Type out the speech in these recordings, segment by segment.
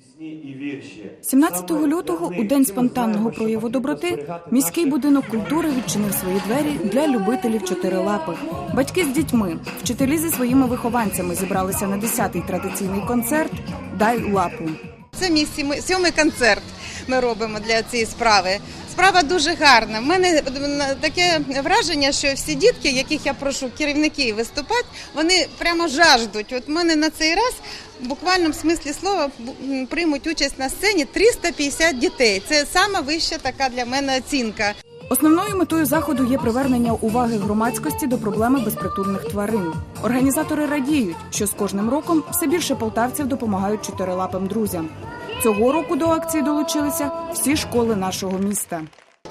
Пісні і вірші 17 лютого, у день спонтанного прояву доброти, міський будинок культури відчинив свої двері для любителів чотирилапих. Батьки з дітьми, вчителі зі своїми вихованцями зібралися на 10-й традиційний концерт Дай лапу. Це мій сьомий концерт. Ми робимо для цієї справи. Справа дуже гарна. У мене таке враження, що всі дітки, яких я прошу керівники виступати, вони прямо жаждуть. От мене на цей раз в буквальному смислі слова приймуть участь на сцені 350 дітей. Це сама вища така для мене оцінка. Основною метою заходу є привернення уваги громадськості до проблеми безпритульних тварин. Організатори радіють, що з кожним роком все більше полтавців допомагають чотирилапим друзям. Цього року до акції долучилися всі школи нашого міста.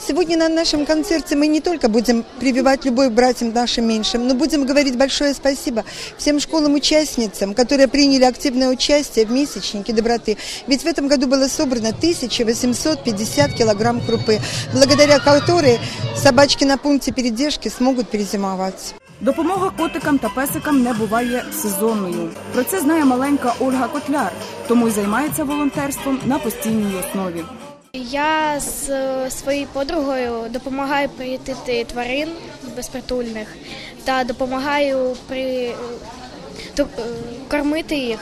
Сегодня на нашем концерте мы не только будем прививать любовь к братьям нашим меньшим, но будем говорить большое спасибо всем школам-участницам, которые приняли активное участие в месячнике доброты. Ведь в этом году было собрано 1850 килограмм крупы, благодаря которой собачки на пункте передержки смогут перезимовать. Допомога котикам та песикам не буває сезонною. Про це знає маленька Ольга Котляр, тому й займається волонтерством на постійній основі. Я з е, своєю подругою допомагаю приютити тварин безпритульних та допомагаю при е, е, кормити їх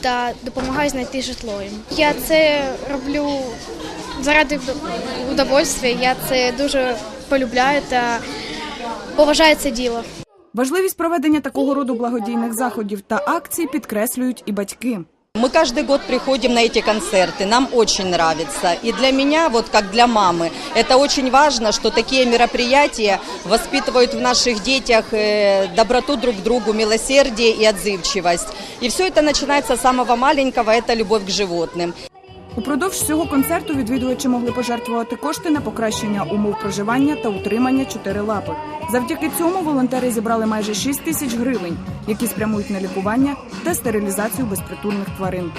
та допомагаю знайти житло їм. Я це роблю заради удовольствия. Я це дуже полюбляю та поважаю це діло. Важливість проведення такого роду благодійних заходів та акцій підкреслюють і батьки. Мы каждый год приходим на эти концерты, нам очень нравится. И для меня, вот как для мамы, это очень важно, что такие мероприятия воспитывают в наших детях э, доброту друг к другу, милосердие и отзывчивость. И все это начинается с самого маленького, это любовь к животным. Упродовж всього концерту відвідувачі могли пожертвувати кошти на покращення умов проживання та утримання чотирилапих. Завдяки цьому волонтери зібрали майже 6 тисяч гривень, які спрямують на лікування та стерилізацію безпритульних тварин.